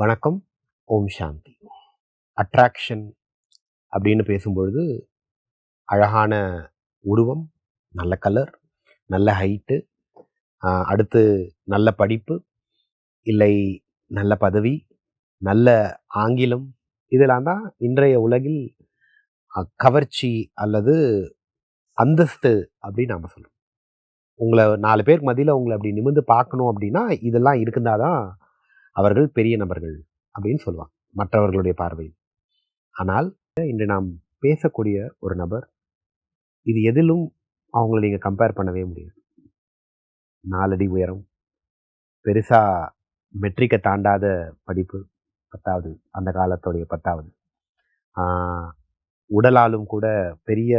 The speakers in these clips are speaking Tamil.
வணக்கம். ஓம் சாந்தி. அட்ராக்ஷன் அப்படின்னு பேசும்பொழுது அழகான உருவம் நல்ல கலர் நல்ல ஹைட்டு அடுத்து நல்ல படிப்பு இல்லை நல்ல பதவி நல்ல ஆங்கிலம் இதெல்லாம் தான் இன்றைய உலகில் கவர்ச்சி அல்லது அந்தஸ்து அப்படின்னு நாம் சொல்லுவோம் உங்களை நாலு பேருக்கு மதியில் உங்களை அப்படி நிமிர்ந்து பார்க்கணும் அப்படின்னா இதெல்லாம் இருக்குந்தாதான் அவர்கள் பெரிய நபர்கள் அப்படின்னு சொல்லுவாங்க மற்றவர்களுடைய பார்வையில். ஆனால் இன்று நாம் பேசக்கூடிய ஒரு நபர் இது எதிலும் அவங்கள நீங்கள் கம்பேர் பண்ணவே முடியாது. நாலடி உயரம் பெருசாக மெட்ரிக்கை தாண்டாத படிப்பு பத்தாவது அந்த காலத்துடைய பத்தாவது. உடலாலும் கூட பெரிய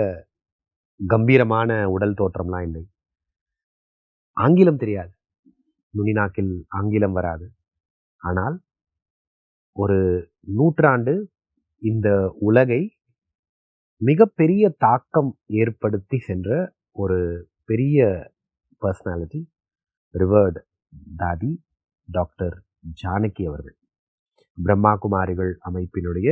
கம்பீரமான உடல் தோற்றம்லாம் இல்லை. ஆங்கிலம் தெரியாது. நுனிநாக்கில் ஆங்கிலம் வராது. ஆனால் ஒரு நூற்றாண்டு இந்த உலகை மிகப்பெரிய தாக்கம் ஏற்படுத்தி சென்ற ஒரு பெரிய personality revered Dadi doctor Janaki அவர்கள். பிரம்மா குமாரிகள் அமைப்பினுடைய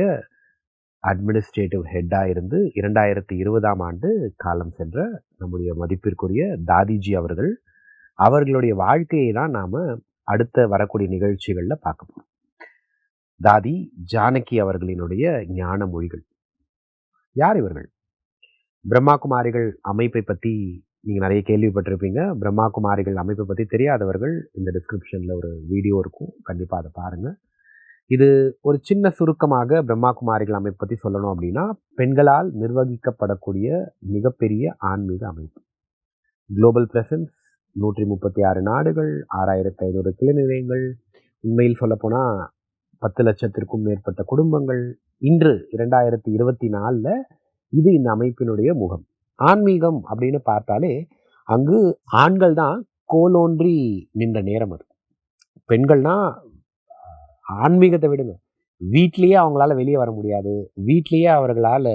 அட்மினிஸ்ட்ரேட்டிவ் ஹெட்டாக இருந்து இரண்டாயிரத்தி இருபதாம் ஆண்டு காலம் சென்ற நம்முடைய மதிப்பிற்குரிய தாதிஜி அவர்கள் அவர்களுடைய வாழ்க்கையை தான் நாம் அடுத்த வரக்கூடிய நிகழ்ச்சிகளில் பார்க்க போகிறோம் தாதி ஜானகி அவர்களினுடைய ஞான மொழிகள். யார் இவர்கள்? பிரம்மா குமாரிகள் அமைப்பை பற்றி நீங்கள் நிறைய கேள்விப்பட்டிருப்பீங்க. பிரம்மா குமாரிகள் அமைப்பை பற்றி தெரியாதவர்கள் இந்த டிஸ்கிரிப்ஷனில் ஒரு வீடியோ இருக்கும். கண்டிப்பாக அதை பாருங்கள் இது ஒரு சின்ன சுருக்கமாக பிரம்மா குமாரிகள் அமைப்பை பற்றி சொல்லணும் அப்படின்னா பெண்களால் நிர்வகிக்கப்படக்கூடிய மிகப்பெரிய ஆன்மீக அமைப்பு. குளோபல் பிரசன்ஸ் நூற்றி முப்பத்தி ஆறு நாடுகள் ஆறாயிரத்தி ஐநூறு கிளை நிலையங்கள் உண்மையில் சொல்லப்போனால் பத்து லட்சத்திற்கும் மேற்பட்ட குடும்பங்கள். இன்று இரண்டாயிரத்தி இருபத்தி நாலில் இது இந்த அமைப்பினுடைய முகம். ஆன்மீகம் அப்படின்னு பார்த்தாலே அங்கு ஆண்கள் தான் கோலோன்றி நின்ற நேரம் அது. பெண்கள்னா ஆன்மீகத்தை விடுங்க. வீட்லேயே அவங்களால வெளியே வர முடியாது. வீட்லேயே அவர்களால்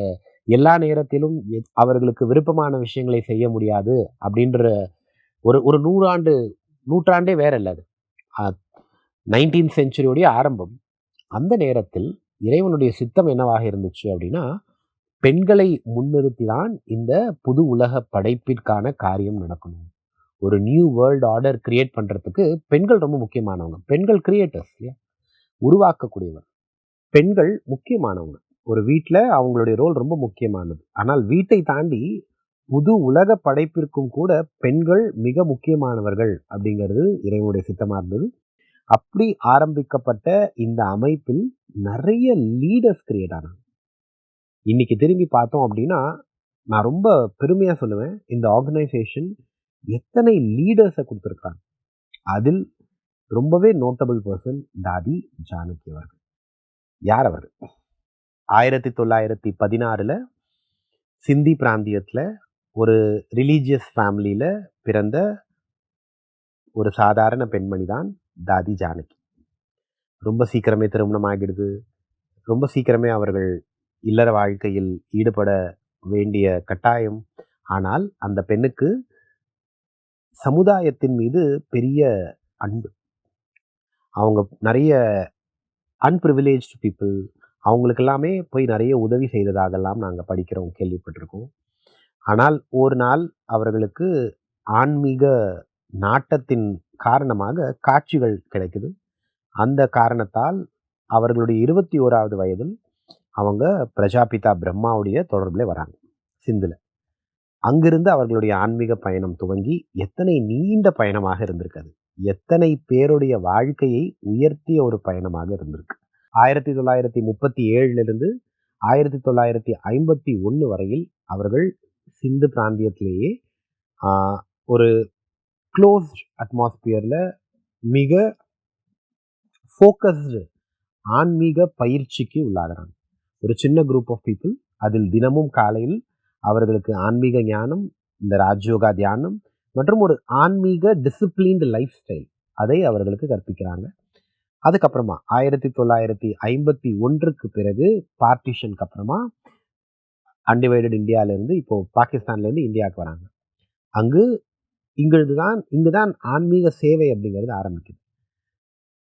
எல்லா நேரத்திலும் அவர்களுக்கு விருப்பமான விஷயங்களை செய்ய முடியாது அப்படின்ற ஒரு ஒரு நூறாண்டு நூற்றாண்டே வேற இல்லை அது நைன்டீன் செஞ்சுரியோடைய ஆரம்பம். அந்த நேரத்தில் இறைவனுடைய சித்தம் என்னவாக இருந்துச்சு அப்படின்னா பெண்களை முன்னிறுத்தி தான் இந்த புது உலக படைப்பிற்கான காரியம் நடக்கணும். ஒரு நியூ வேர்ல்டு ஆர்டர் கிரியேட் பண்ணுறதுக்கு பெண்கள் ரொம்ப முக்கியமானவங்க. பெண்கள் கிரியேட்டர்ஸ் இல்லையா? உருவாக்கக்கூடியவர். பெண்கள் முக்கியமானவங்க. ஒரு வீட்டில் அவங்களுடைய ரோல் ரொம்ப முக்கியமானது. ஆனால் வீட்டை தாண்டி புது உலக படைப்பிற்கும் கூட பெண்கள் மிக முக்கியமானவர்கள் அப்படிங்கிறது இறைவனுடைய சித்தமாக இருந்தது அப்படி ஆரம்பிக்கப்பட்ட இந்த அமைப்பில் நிறைய லீடர்ஸ் கிரியேட் ஆனாங்க. இன்னைக்கு திரும்பி பார்த்தோம் அப்படின்னா நான் ரொம்ப பெருமையாக சொல்லுவேன் இந்த ஆர்கனைசேஷன் எத்தனை லீடர்ஸை கொடுத்துருக்காங்க. அதில் ரொம்பவே நோட்டபிள் பர்சன் தாதி ஜானகி அவர்கள். யார் அவர்? ஆயிரத்தி தொள்ளாயிரத்தி பதினாறில் சிந்தி பிராந்தியத்தில் ஒரு ரிலீஜியஸ் ஃபேமிலியில் பிறந்த ஒரு சாதாரண பெண்மணி தான் தாதி ஜானகி. ரொம்ப சீக்கிரமே திருமணம் ஆகிடுது. ரொம்ப சீக்கிரமே அவர்கள் இல்லற வாழ்க்கையில் ஈடுபட வேண்டிய கட்டாயம். ஆனால் அந்த பெண்ணுக்கு சமுதாயத்தின் மீது பெரிய அன்பு. அவங்க நிறைய அன்பிரிவிலேஜ் பீப்புள் அவங்களுக்கு எல்லாமே போய் நிறைய உதவி செய்ததாகலாம் நாங்கள் படிக்கிறோம் கேள்விப்பட்டிருக்கோம். ஆனால் ஒரு நாள் அவர்களுக்கு ஆன்மீக நாட்டத்தின் காரணமாக காட்சிகள் கிடைக்குது. அந்த காரணத்தால் அவர்களுடைய இருபத்தி ஓராவது வயதில் அவங்க பிரஜாபிதா பிரம்மாவுடைய தொடர்பில் வராங்க சிந்தில். அங்கிருந்து அவர்களுடைய ஆன்மீக பயணம் துவங்கி எத்தனை நீண்ட பயணமாக இருந்திருக்காது எத்தனை பேருடைய வாழ்க்கையை உயர்த்திய ஒரு பயணமாக இருந்திருக்கு. ஆயிரத்தி தொள்ளாயிரத்தி முப்பத்தி ஏழுலேருந்து ஆயிரத்தி தொள்ளாயிரத்தி ஐம்பத்தி ஒன்று வரையில் அவர்கள் சிந்து பிராந்தியத்திலேயே ஒரு க்ளோஸ்ட் அட்மாஸ்பியரில் மிக ஃபோக்கஸ்டு ஆன்மீக பயிற்சிக்கு உள்ளாகிறாங்க. ஒரு சின்ன குரூப் ஆஃப் பீப்புள் அதில் தினமும் காலையில் அவர்களுக்கு ஆன்மீக ஞானம் இந்த ராஜயோகா தியானம் மற்றும் ஒரு ஆன்மீக டிசிப்ளின்டு லைஃப் ஸ்டைல் அதை அவர்களுக்கு கற்பிக்கிறாங்க. அதுக்கப்புறமா ஆயிரத்தி தொள்ளாயிரத்தி ஐம்பத்தி ஒன்றுக்கு பிறகு பார்ட்டிஷனுக்கு அப்புறமா அன்டிவைடட் இந்தியாவிலேருந்து இப்போ பாகிஸ்தான்லேருந்து இந்தியாவுக்கு வராங்க. அங்கு இங்கிருந்து தான் இங்கு தான் ஆன்மீக சேவை அப்படிங்கிறது ஆரம்பிக்குது.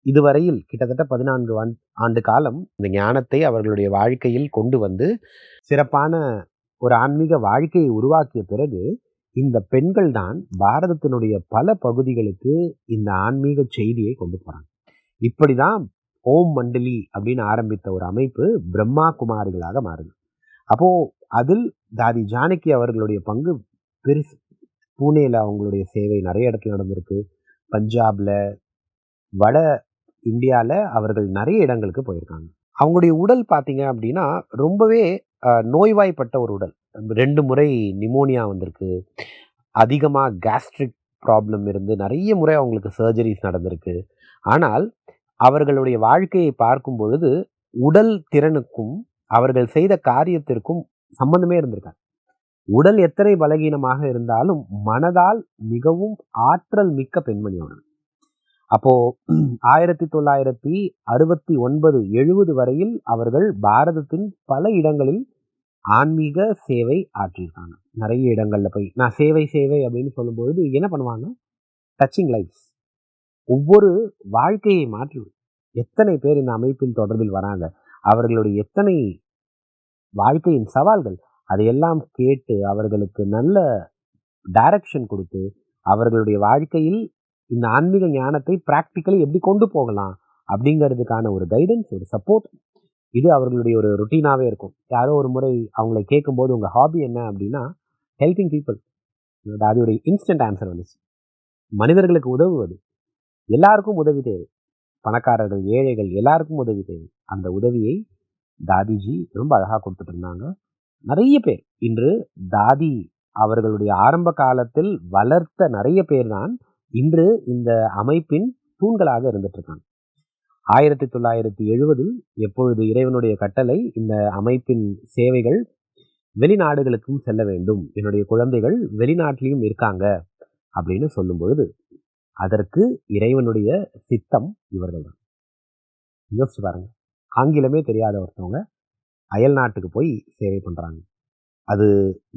இதுவரையில் கிட்டத்தட்ட பதினான்கு ஆண்டு காலம் இந்த ஞானத்தை அவர்களுடைய வாழ்க்கையில் கொண்டு வந்து சிறப்பான ஒரு ஆன்மீக வாழ்க்கையை உருவாக்கிய பிறகு இந்த பெண்கள் தான் பாரதத்தினுடைய பல பகுதிகளுக்கு இந்த ஆன்மீக செய்தியை கொண்டு போகிறாங்க இப்படி தான் ஓம் மண்டலி அப்படின்னு ஆரம்பித்த ஒரு அமைப்பு பிரம்மா குமாரிகளாக மாறுது. அப்போது அதில் தாதி ஜானகி அவர்களுடைய பங்கு பெருசு. பூனேல அவங்களுடைய சேவை நிறைய இடத்துல நடந்திருக்கு. பஞ்சாப்ல வட இந்தியாவில் அவர்கள் நிறைய இடங்களுக்கு போயிருக்காங்க. அவங்களுடைய உடல் பார்த்தீங்க அப்படின்னா ரொம்பவே நோய்வாய்ப்பட்ட ஒரு உடல். ரெண்டு முறை நிமோனியா வந்திருக்கு. அதிகமாக கேஸ்ட்ரிக் ப்ராப்ளம் இருந்து நிறைய முறை அவங்களுக்கு சர்ஜரிஸ் நடந்திருக்கு. ஆனால் அவர்களுடைய வாழ்க்கையை பார்க்கும் பொழுது உடல் திறனுக்கும் அவர்கள் செய்த காரியத்திற்கும் சம்பந்தமே இருந்திருக்காங்க உடல் எத்தனை பலகீனமாக இருந்தாலும் மனதால் மிகவும் ஆற்றல் மிக்க பெண்மணி அவர்கள். அப்போ ஆயிரத்தி தொள்ளாயிரத்தி அறுபத்தி ஒன்பது எழுபது வரையில் அவர்கள் பாரதத்தின் பல இடங்களில் ஆன்மீக சேவை ஆற்றியிருக்காங்க. நிறைய இடங்கள்ல போய் நான் சேவை சேவை அப்படின்னு சொல்லும்பொழுது என்ன பண்ணுவாங்க டச்சிங் லைஃப்ஸ் ஒவ்வொரு வாழ்க்கையை மாற்றி எத்தனை பேர் இந்த அமைப்பின் தொடர்பில் வராங்க? அவர்களுடைய எத்தனை வாழ்க்கையின் சவால்கள். அதையெல்லாம் கேட்டு அவர்களுக்கு நல்ல டைரக்ஷன் கொடுத்து அவர்களுடைய வாழ்க்கையில் இந்த ஆன்மீக ஞானத்தை ப்ராக்டிக்கலி எப்படி கொண்டு போகலாம் அப்படிங்கிறதுக்கான ஒரு கைடன்ஸ் ஒரு சப்போர்ட் இது அவர்களுடைய ஒரு ருட்டீனாகவே இருக்கும். யாரோ ஒரு முறை அவங்களை கேட்கும்போது உங்கள் ஹாபி என்ன? அப்படின்னா ஹெல்பிங் பீப்புள் அதோடைய இன்ஸ்டன்ட் ஆன்சர் வந்துச்சு. மனிதர்களுக்கு உதவுவது. எல்லாருக்கும் உதவி தேவை. பணக்காரர்கள் ஏழைகள் எல்லாருக்கும் உதவி தேவை. அந்த உதவியை தாதிஜி ரொம்ப அழகாக கொடுத்துட்டு இருந்தாங்க நிறைய பேர். இன்று தாதி அவர்களுடைய ஆரம்ப காலத்தில் வளர்த்த நிறைய பேர் தான் இன்று இந்த அமைப்பின் தூண்களாக இருந்துட்டு இருக்காங்க ஆயிரத்தி தொள்ளாயிரத்தி எழுபதில் எப்பொழுது இறைவனுடைய கட்டளை இந்த அமைப்பின் சேவைகள் வெளிநாடுகளுக்கும் செல்ல வேண்டும் என்னுடைய குழந்தைகள் வெளிநாட்டிலையும் இருக்காங்க அப்படின்னு சொல்லும் பொழுது அதற்கு இறைவனுடைய சித்தம் இவர்கள் தான். யோசிச்சு பாருங்க. ஆங்கிலமே தெரியாத ஒருத்தவங்க அயல் நாட்டுக்கு போய் சேவை பண்ணுறாங்க அது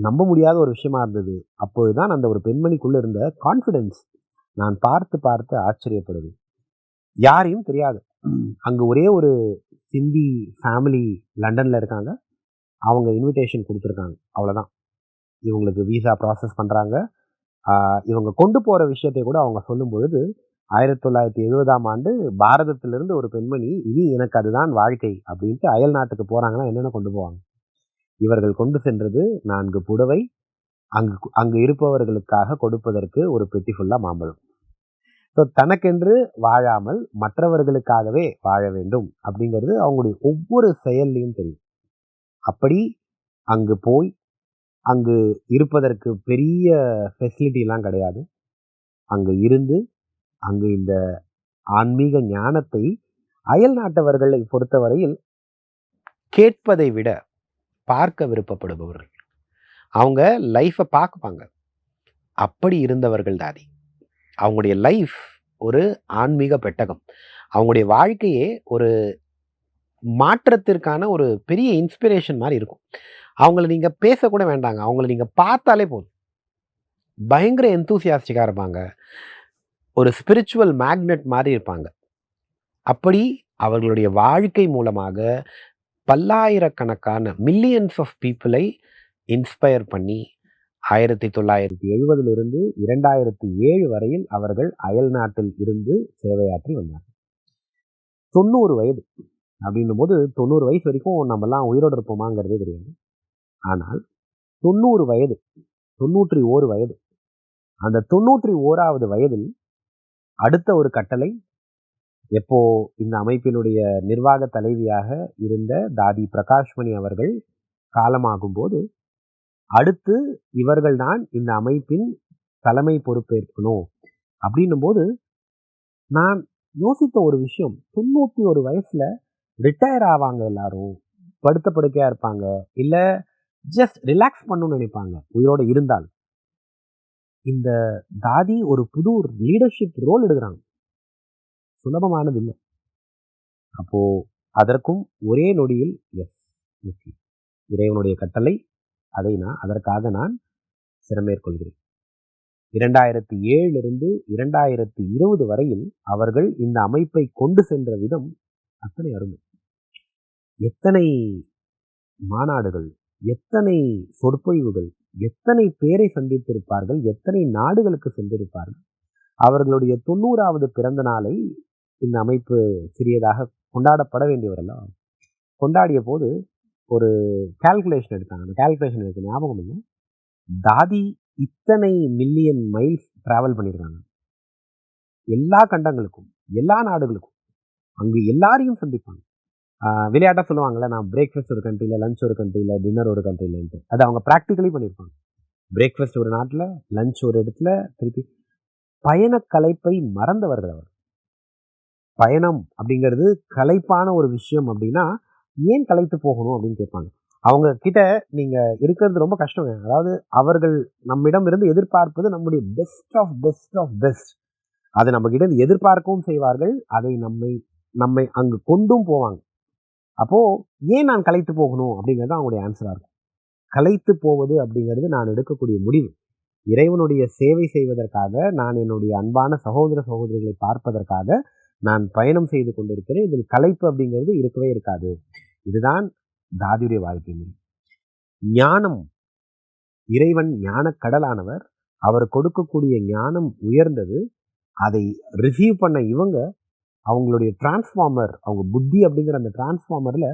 நம்ப முடியாத ஒரு விஷயமா இருந்தது. அப்போது தான் அந்த ஒரு பெண்மணிக்குள்ளே இருந்த கான்ஃபிடென்ஸ் நான் பார்த்து பார்த்து ஆச்சரியப்படுது. யாரையும் தெரியாது. அங்கே ஒரே ஒரு சிந்தி ஃபேமிலி லண்டனில் இருக்காங்க. அவங்க இன்விடேஷன் கொடுத்துருக்காங்க. அவ்வளோதான் இவங்களுக்கு விசா ப்ராசஸ் பண்ணுறாங்க இவங்க கொண்டு போகிற விஷயத்தை கூட அவங்க சொல்லும் பொழுது ஆயிரத்தி தொள்ளாயிரத்தி எழுபதாம் ஆண்டு பாரதத்திலிருந்து ஒரு பெண்மணி இனி எனக்கு அதுதான் வாழ்க்கை அப்படின்ட்டு அயல் நாட்டுக்கு போகிறாங்கன்னா என்னென்ன கொண்டு போவாங்க? இவர்கள் கொண்டு சென்றது நான்கு புடவை அங்கு அங்கு இருப்பவர்களுக்காக கொடுப்பதற்கு ஒரு பெட்டி ஃபுல்லாக மாம்பழம். ஸோ தனக்கென்று வாழாமல் மற்றவர்களுக்காகவே வாழ வேண்டும் அப்படிங்கிறது அவங்களுடைய ஒவ்வொரு செயல்லையும் தெரியும். அப்படி அங்கு போய் அங்கு இருப்பதற்கு பெரிய ஃபெசிலிட்டிலாம் கிடையாது. அங்கு இருந்து அங்கு இந்த ஆன்மீக ஞானத்தை அயல் நாட்டவர்களை பொறுத்தவரையில் கேட்பதை விட பார்க்க விருப்பப்படுபவர்கள். அவங்க லைஃப்பை பார்ப்பாங்க அப்படி இருந்தவர்கள் தாதி அவங்களுடைய லைஃப் ஒரு ஆன்மீக பெட்டகம். அவங்களுடைய வாழ்க்கையே ஒரு மாற்றத்திற்கான ஒரு பெரிய இன்ஸ்பிரேஷன் மாதிரி இருக்கும். அவங்கள நீங்கள் பேசக்கூட வேண்டாங்க. அவங்கள நீங்கள் பார்த்தாலே போதும். பயங்கர எந்தூசியாஸ்டிக்காக இருப்பாங்க. ஒரு ஸ்பிரிச்சுவல் மேக்னெட் மாதிரி இருப்பாங்க. அப்படி அவர்களுடைய வாழ்க்கை மூலமாக பல்லாயிரக்கணக்கான மில்லியன்ஸ் ஆஃப் பீப்புளை இன்ஸ்பயர் பண்ணி ஆயிரத்தி தொள்ளாயிரத்தி எழுபதிலிருந்து இரண்டாயிரத்தி ஏழு வரையில் அவர்கள் அயல் நாட்டில் இருந்து சேவையாற்றி வந்தார்கள். தொண்ணூறு வயது அப்படின்னும் போது தொண்ணூறு வயசு வரைக்கும் நம்மலாம் உயிரோடு இருப்போமாங்கிறதே தெரியாது. ஆனால் தொண்ணூறு வயது தொண்ணூற்றி ஓரு வயது அந்த தொண்ணூற்றி ஓராவது வயதில் அடுத்த ஒரு கட்டளை எப்போ இந்த அமைப்பினுடைய நிர்வாக தலைவியாக இருந்த தாதி பிரகாஷ்மணி அவர்கள் காலமாகும் போது அடுத்து இவர்கள்தான் இந்த அமைப்பின் தலைமை பொறுப்பேற்கணும். அப்படின்னும் போது நான் யோசித்த ஒரு விஷயம் தொண்ணூற்றி ஒரு வயசுல ரிட்டையர் ஆவாங்க எல்லாரும் படுத்த படுக்கையா இருப்பாங்க இல்லை ஜஸ்ட் ரிலாக்ஸ் பண்ணணும்னு நினைப்பாங்க உயிரோடு இருந்தால் இந்த தாதி ஒரு புது லீடர்ஷிப் ரோல் எடுக்கிறாங்க. சுலபமானது இல்லை அப்போ அதற்கும் ஒரே நொடியில் எஸ் இறைவனுடைய கட்டளை அதை நான் அதற்காக நான் சிறமேற்கொள்கிறேன். இரண்டாயிரத்தி ஏழிலிருந்து இரண்டாயிரத்தி இருபது வரையில் அவர்கள் இந்த அமைப்பை கொண்டு சென்ற விதம் அத்தனை அருமை. எத்தனை மாநாடுகள் எத்தனை சொற்பொழிவுகள் எத்தனை பேரை சந்தித்திருப்பார்கள் எத்தனை நாடுகளுக்கு சென்றிருப்பார்கள்? அவர்களுடைய தொண்ணூறாவது பிறந்த நாளை இந்த அமைப்பு சிறியதாக கொண்டாடப்பட வேண்டியவரெல்லாம் கொண்டாடிய போது ஒரு கால்குலேஷன் எடுத்தாங்க. அந்த கால்குலேஷன் எனக்கு ஞாபகம் இல்லை. தாதி இத்தனை மில்லியன் மைல்ஸ் ட்ராவல் பண்ணியிருக்காங்க. எல்லா கண்டங்களுக்கும் எல்லா நாடுகளுக்கும். அங்கு எல்லாரையும் சந்திப்பாங்க. விளையாட்டாக சொல்லுவாங்கள்ல நான் பிரேக்ஃபாஸ்ட் ஒரு கண்ட்ரியில் லஞ்ச் ஒரு கண்ட்ரியில் டின்னர் ஒரு கண்ட்ரிலன்ட்டு அது அவங்க ப்ராக்டிக்கலி பண்ணியிருப்பாங்க பிரேக்ஃபாஸ்ட் ஒரு நாட்டில் லஞ்ச் ஒரு இடத்துல திருப்பி பயண கலைப்பை மறந்தவர்கள் அவர். பயணம் அப்படிங்கிறது கலைப்பான ஒரு விஷயம் அப்படின்னா ஏன் கலைத்து போகணும் அப்படின்னு கேட்பாங்க. அவங்க கிட்ட நீங்க இருக்கிறது ரொம்ப கஷ்டங்க அதாவது அவர்கள் நம்மிடம் இருந்து எதிர்பார்ப்பது நம்முடைய best of best of best அதை நம்ம கிட்ட எதிர்பார்க்கவும் செய்வார்கள் அதை நம்மை நம்மை அங்கு கொண்டும் போவாங்க. அப்போது ஏன் நான் கலைத்து போகணும் அப்படிங்கிறது அவங்களுடைய ஆன்சராக இருக்கும். கலைத்து போவது அப்படிங்கிறது நான் எடுக்கக்கூடிய முடிவு. இறைவனுடைய சேவை செய்வதற்காக நான் என்னுடைய அன்பான சகோதர சகோதரிகளை பார்ப்பதற்காக நான் பயணம் செய்து கொண்டிருக்கிறேன். இதில் கலைப்பு அப்படிங்கிறது இருக்கவே இருக்காது. இதுதான் தாதியுடைய வாழ்க்கை முறை. ஞானம் இறைவன் ஞான கடலானவர் அவர் கொடுக்கக்கூடிய ஞானம் உயர்ந்தது. அதை ரிசீவ் பண்ண இவங்க அவங்களுடைய டிரான்ஸ்ஃபார்மர் அவங்க புத்தி அப்படிங்கிற அந்த டிரான்ஸ்ஃபார்மரில்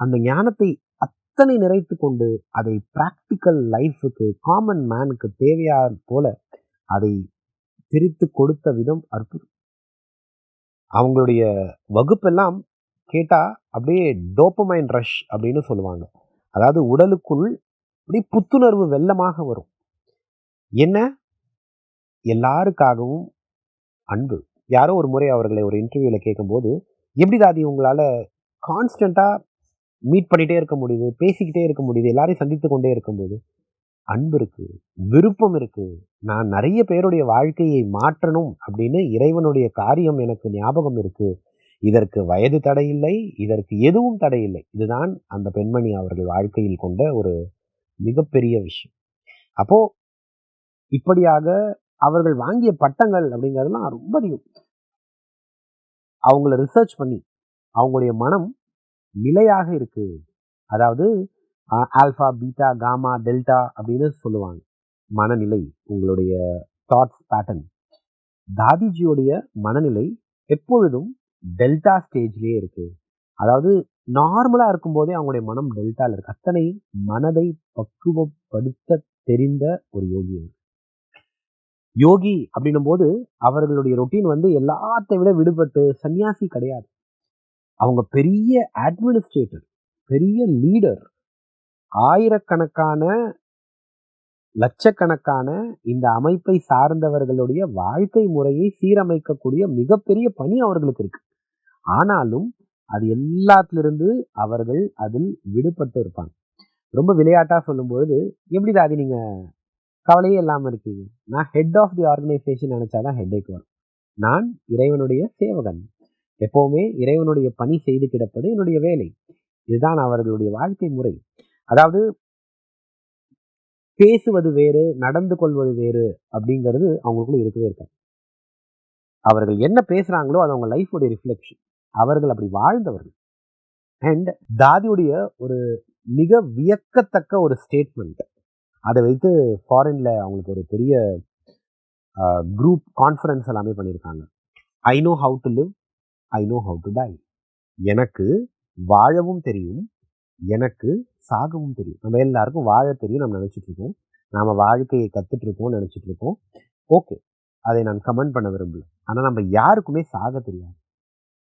அந்த ஞானத்தை அத்தனை நிறைத்து கொண்டு அதை ப்ராக்டிக்கல் லைஃபுக்கு காமன் மேனுக்கு தேவையா போல அதை பிரித்து கொடுத்த விதம் அற்புதம். அவங்களுடைய வகுப்பெல்லாம் கேட்டால் அப்படியே டோப்பமைன் ரஷ் அப்படின்னு சொல்லுவாங்க. அதாவது உடலுக்குள் அப்படியே புத்துணர்வு வெள்ளமாக வரும். என்ன? எல்லாருக்காகவும் அன்பு. யாரோ ஒரு முறை அவர்களை ஒரு இன்டர்வியூவில் கேட்கும்போது எப்படி தாதி உங்களால் கான்ஸ்டண்ட்டாக மீட் பண்ணிகிட்டே இருக்க முடியுது பேசிக்கிட்டே இருக்க முடியுது எல்லாரையும் சந்தித்து கொண்டே இருக்கும்போது? அன்பு இருக்குது விருப்பம் இருக்குது நான் நிறைய பேருடைய வாழ்க்கையை மாற்றணும் அப்படின்னு இறைவனுடைய காரியம் எனக்கு ஞாபகம் இருக்குது இதற்கு வயது தடையில்லை இதற்கு எதுவும் தடையில்லை. இதுதான் அந்த பெண்மணி அவர்கள் வாழ்க்கையில் கொண்ட ஒரு மிகப்பெரிய விஷயம். அப்போது இப்படியாக அவர்கள் வாங்கிய பட்டங்கள் அப்படிங்கிறதுலாம் ரொம்ப அதிகம். அவங்கள ரிசர்ச் பண்ணி அவங்களுடைய மனம் நிலையாக இருக்கு. அதாவது ஆல்ஃபா பீட்டா காமா டெல்டா அப்படின்னு சொல்லுவாங்க. மனநிலை உங்களுடைய தாட்ஸ் பேட்டர்ன் தாதிஜியோடைய மனநிலை எப்பொழுதும் டெல்டா ஸ்டேஜ்லேயே இருக்கு. அதாவது நார்மலாக இருக்கும்போதே அவங்களுடைய மனம் டெல்டாவில் இருக்கு. அத்தனை மனதை பக்குவப்படுத்த தெரிந்த ஒரு யோகி அவர் யோகி அப்படின்னும் போது அவர்களுடைய ரொட்டீன் வந்து எல்லாத்தை விட விடுபட்டு சன்னியாசி கிடையாது. அவங்க பெரிய அட்மினிஸ்ட்ரேட்டர் பெரிய லீடர் ஆயிரக்கணக்கான லட்சக்கணக்கான இந்த அமைப்பை சார்ந்தவர்களுடைய வாழ்க்கை முறையை சீரமைக்கக்கூடிய மிகப்பெரிய பணி அவர்களுக்கு இருக்கு. ஆனாலும் அது எல்லாத்திலிருந்து அவர்கள் அதில் விடுபட்டு இருப்பாங்க. ரொம்ப விளையாட்டாக சொல்லும்பொழுது எப்படி தாதி நீங்கள் கவலையே இல்லாமல் இருக்கீங்க. நான் ஹெட் ஆஃப் தி ஆர்கனைசேஷன் நினைச்சாதான் ஹெட்டேக் வரும். நான் இறைவனுடைய சேவகன். எப்போவுமே இறைவனுடைய பணி செய்து கிடப்பது என்னுடைய வேலை. இதுதான் அவர்களுடைய வாழ்க்கை முறை. அதாவது பேசுவது வேறு நடந்து கொள்வது வேறு அப்படிங்கிறது அவங்களுக்குள்ள இருக்கவே இருக்காது. அவர்கள் என்ன பேசுகிறாங்களோ அது அவங்க லைஃபுடைய ரிஃப்ளெக்ஷன் அவர்கள் அப்படி வாழ்ந்தவர்கள். அண்ட் தாதியுடைய ஒரு மிக வியக்கத்தக்க ஒரு ஸ்டேட்மெண்ட் அதை வைத்து ஃபாரின்ல அவங்களுக்கு ஒரு பெரிய குரூப் கான்ஃபரன்ஸ் எல்லாமே பண்ணியிருக்காங்க. I know how to live I know how to die எனக்கு வாழவும் தெரியும் எனக்கு சாகவும் தெரியும். நம்ம எல்லாருக்கும் வாழ தெரியும் நம்ம நினச்சிட்டு இருக்கோம். நாம் வாழ்க்கையை கற்றுட்டு இருக்கோம் நினச்சிட்டு இருக்கோம். ஓகே அதை நான் கமெண்ட் பண்ண விரும்பல. ஆனால் நம்ம யாருக்குமே சாக தெரியாது.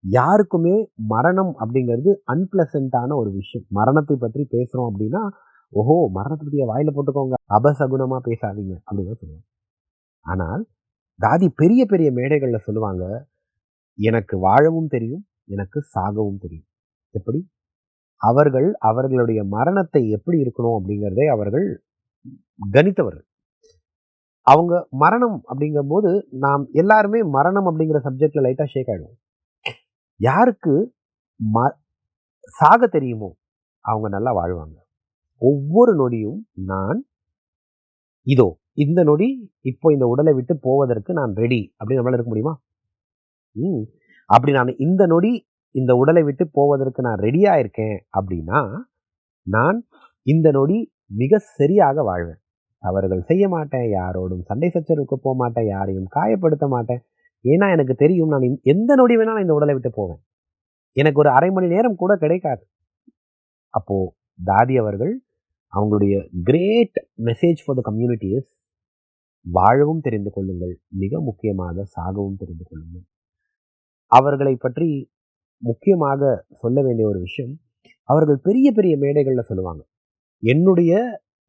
யாருக்குமே மரணம் அப்படிங்கிறது அன்பிளசண்டான ஒரு விஷயம். மரணத்தை பற்றி பேசுகிறோம் அப்படின்னா ஓஹோ மரணத்தை பற்றிய வாயில போட்டுக்கோங்க. அபசகுணமா பேசாதீங்க அப்படின்னு சொல்லுவாங்க. ஆனால் தாதி பெரிய பெரிய மேடைகளில் சொல்லுவாங்க எனக்கு வாழவும் தெரியும் எனக்கு சாகவும் தெரியும். எப்படி? அவர்கள் அவர்களுடைய மரணத்தை எப்படி இருக்கணும் அப்படிங்கிறதை அவர்கள் கணித்தவர்கள். அவங்க மரணம் அப்படிங்கும்போது நாம் எல்லாருமே மரணம் அப்படிங்கிற சப்ஜெக்ட்ல லைட்டா ஷேக் ஆயிடுவோம். யாருக்கு ம சாக தெரியுமோ அவங்க நல்லா வாழ்வாங்க. ஒவ்வொரு நொடியும் நான் இதோ இந்த நொடி இப்போ இந்த உடலை விட்டு போவதற்கு நான் ரெடி அப்படின்னு நம்மளால இருக்க முடியுமா? ம். அப்படி நான் இந்த நொடி இந்த உடலை விட்டு போவதற்கு நான் ரெடியாக இருக்கேன் அப்படின்னா நான் இந்த நொடி மிக சரியாக வாழ்வேன். தவறுகள் செய்ய மாட்டேன் யாரோடும் சண்டை சச்சரவுக்கு போக மாட்டேன் யாரையும் காயப்படுத்த மாட்டேன். ஏன்னா எனக்கு தெரியும் நான் எந்த நொடி வேணாலும் இந்த உடலை விட்டு போவேன். எனக்கு ஒரு அரை மணி நேரம் கூட கிடைக்காது. அப்போது தாதி அவர்கள் அவங்களுடைய great message for the community is வாழவும் தெரிந்து கொள்ளுங்கள். மிக முக்கியமாக சாகவும் தெரிந்து கொள்ளுங்கள். அவர்களை பற்றி முக்கியமாக சொல்ல வேண்டிய ஒரு விஷயம் அவர்கள் பெரிய பெரிய மேடைகளில் சொல்லுவாங்க. என்னுடைய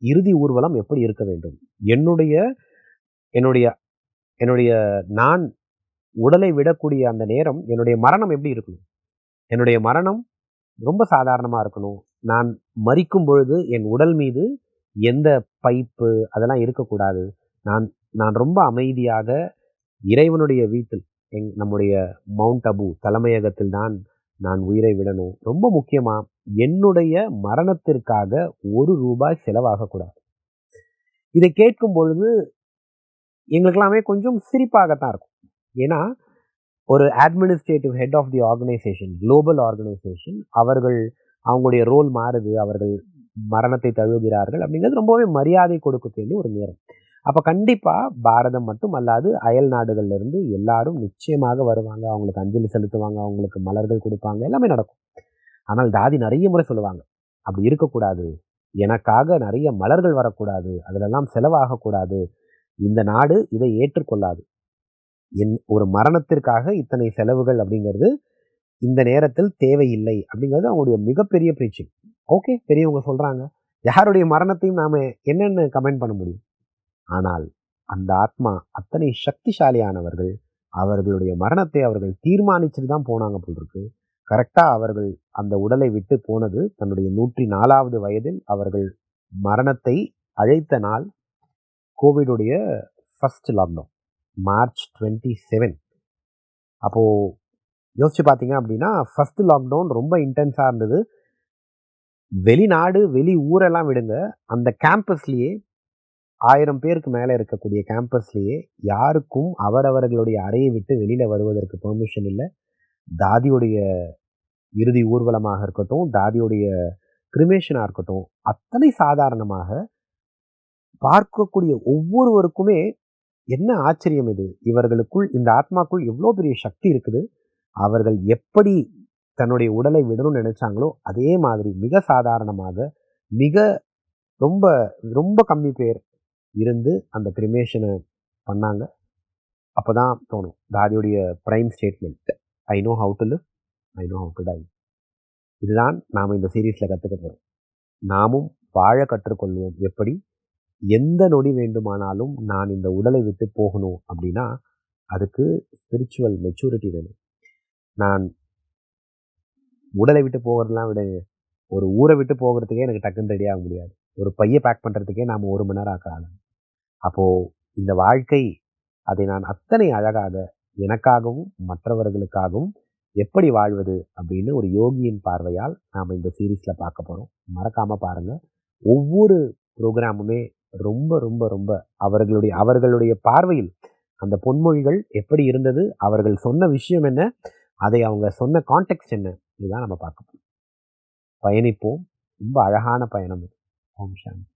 இறுதி ஊர்வலம் எப்படி இருக்க வேண்டும்? என்னுடைய என்னுடைய என்னுடைய நான் உடலை விடக்கூடிய அந்த நேரம் என்னுடைய மரணம் எப்படி இருக்கணும்? என்னுடைய மரணம் ரொம்ப சாதாரணமாக இருக்கணும்? நான் மறிக்கும் பொழுது என் உடல் மீது எந்த பைப்பு அதெல்லாம் இருக்கக்கூடாது. நான் நான் ரொம்ப அமைதியாக இறைவனுடைய வீட்டில் எங் நம்முடைய மவுண்ட் அபு தலைமையகத்தில் தான் நான் உயிரை விடணும். ரொம்ப முக்கியமாக என்னுடைய மரணத்திற்காக ஒரு ரூபாய் செலவாகக்கூடாது. இதை கேட்கும் பொழுது எங்களுக்கெல்லாமே கொஞ்சம் சிரிப்பாகத்தான் இருக்கும். ஏன்னா ஒரு administrative head of the organization global organization அவர்கள் அவங்களுடைய ரோல் மாறுது அவர்கள் மரணத்தை தழுவுகிறார்கள் அப்படிங்கிறது ரொம்பவே மரியாதை கொடுக்க வேண்டிய ஒரு நேரம். அப்போ கண்டிப்பாக பாரதம் மட்டும் அல்லாது அயல் நாடுகள்லேருந்து எல்லாரும் நிச்சயமாக வருவாங்க. அவங்களுக்கு அஞ்சலி செலுத்துவாங்க அவங்களுக்கு மலர்கள் கொடுப்பாங்க எல்லாமே நடக்கும். ஆனால் தாதி நிறைய முறை சொல்லுவாங்க அப்படி இருக்கக்கூடாது. எனக்காக நிறைய மலர்கள் வரக்கூடாது. அதிலெல்லாம் செலவாகக்கூடாது இந்த நாடு இதை ஏற்றுக்கொள்ளாது. என் ஒரு மரணத்திற்காக இத்தனை செலவுகள் அப்படிங்கிறது இந்த நேரத்தில் தேவையில்லை அப்படிங்கிறது அவங்களுடைய மிகப்பெரிய பிரீச்சிங் ஓகே பெரியவங்க சொல்கிறாங்க யாருடைய மரணத்தையும் நாம என்னென்னு கமெண்ட் பண்ண முடியும். ஆனால் அந்த ஆத்மா அத்தனை சக்திசாலியானவர்கள் அவர்களுடைய மரணத்தை அவர்கள் தீர்மானிச்சுட்டு தான் போனாங்க போல் இருக்கு கரெக்டாக அவர்கள் அந்த உடலை விட்டு போனது தன்னுடைய நூற்றி நாலாவது வயதில் அவர்கள் மரணத்தை அழைத்த நாள் கோவிடுடைய first lockdown March twenty seven அப்போது யோசிச்சு பார்த்தீங்க அப்படின்னா ஃபர்ஸ்ட் லாக்டவுன் ரொம்ப இன்டென்ஸாக இருந்தது. வெளிநாடு வெளி ஊரெல்லாம் விடுங்க. அந்த கேம்பஸ்லேயே ஆயிரம் பேருக்கு மேலே இருக்கக்கூடிய கேம்பஸ்லேயே யாருக்கும் அவரவர்களுடைய அறையை விட்டு வெளியில் வருவதற்கு பெர்மிஷன் இல்லை. தாதியுடைய இறுதி ஊர்வலமாக இருக்கட்டும் தாதியுடைய கிரிமேஷனாக இருக்கட்டும் அத்தனை சாதாரணமாக பார்க்கக்கூடிய ஒவ்வொருவருக்குமே என்ன ஆச்சரியம் இது? இவர்களுக்குள் இந்த ஆத்மாக்குள் எவ்வளோ பெரிய சக்தி இருக்குது? அவர்கள் எப்படி தன்னுடைய உடலை விடணும்னு நினைச்சாங்களோ அதே மாதிரி மிக சாதாரணமாக மிக ரொம்ப ரொம்ப கம்மி பேர் இருந்து அந்த கிரிமேஷனை பண்ணாங்க. அப்பதான் தோணும் தாதியுடைய prime statement I know how to live I know how to die இதுதான் நாம் இந்த சீரீஸில் கற்றுக்க போகிறோம் நாமும் வாழ கற்றுக்கொள்வோம். எப்படி? எந்த நொடி வேண்டுமானாலும் நான் இந்த உடலை விட்டு போகணும் அப்படின்னா அதுக்கு ஸ்பிரிச்சுவல் மெச்சூரிட்டி வேணும். நான் உடலை விட்டு போகிறதெல்லாம் விட ஒரு ஊரை விட்டு போகிறதுக்கே எனக்கு டக்குன்னு ரெடி ஆக முடியாது. ஒரு பையை பேக் பண்ணுறதுக்கே நாம் ஒரு மணி நேரம் ஆக்கலாம் அப்போது இந்த வாழ்க்கை அதை நான் அத்தனை அழகாக எனக்காகவும் மற்றவர்களுக்காகவும் எப்படி வாழ்வது அப்படின்னு ஒரு யோகியின் பார்வையால் நாம் இந்த சீரீஸில் பார்க்க போகிறோம் மறக்காமல் பாருங்கள் ஒவ்வொரு ப்ரோக்ராமுமே ரொம்ப ரொம்ப ரொம்ப அவர்களுடைய அவர்களுடைய பார்வையில் அந்த பொன்மொழிகள் எப்படி இருந்தது அவர்கள் சொன்ன விஷயம் என்ன அதை அவங்க சொன்ன கான்டெக்ட் என்ன? இதுதான் நம்ம பார்க்க போகிறோம் பயணிப்போம். ரொம்ப அழகான பயணம் இது. ஓம் சாந்தி.